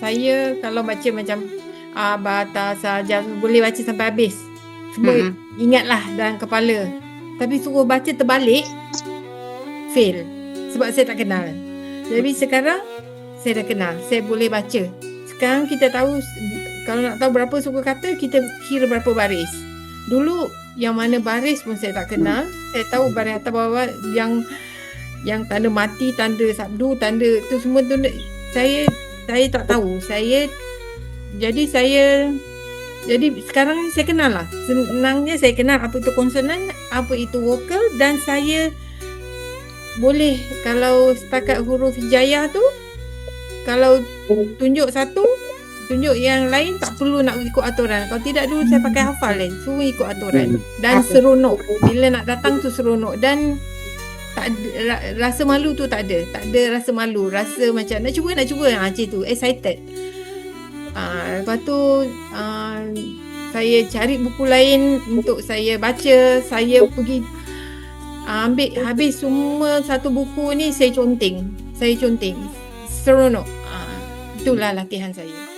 saya kalau baca macam uh, Bata saja boleh baca sampai habis. Semua Mm-mm. ingatlah dalam kepala. Tapi suruh baca terbalik fail. Sebab saya tak kenal. Jadi sekarang saya dah kenal. Saya boleh baca. Sekarang kita tahu kalau nak tahu berapa suku kata kita kira berapa baris. Dulu yang mana baris pun saya tak kenal. Saya tahu baris atas bawah yang yang tanda mati, tanda sabdu, tanda tu semua tu saya saya tak tahu. Saya jadi saya jadi sekarang ni saya kenal lah. Senangnya saya kenal apa itu konsonan, apa itu vokal dan saya boleh kalau setakat huruf hijayah tu kalau tunjuk satu tunjuk yang lain tak perlu nak ikut aturan. Kalau tidak dulu saya pakai hafal kan. Suruh ikut aturan. Dan seronok. Bila nak datang tu seronok dan tak ada, ra- rasa malu tu tak ada. Tak ada rasa malu. Rasa macam nak cuba nak cuba ha, macam tu. Excited. Ah, lepas tu ah, saya cari buku lain untuk saya baca. Saya pergi ah, ambil habis semua satu buku ni saya conteng. Saya conteng. Seronok. Ah, itulah latihan saya.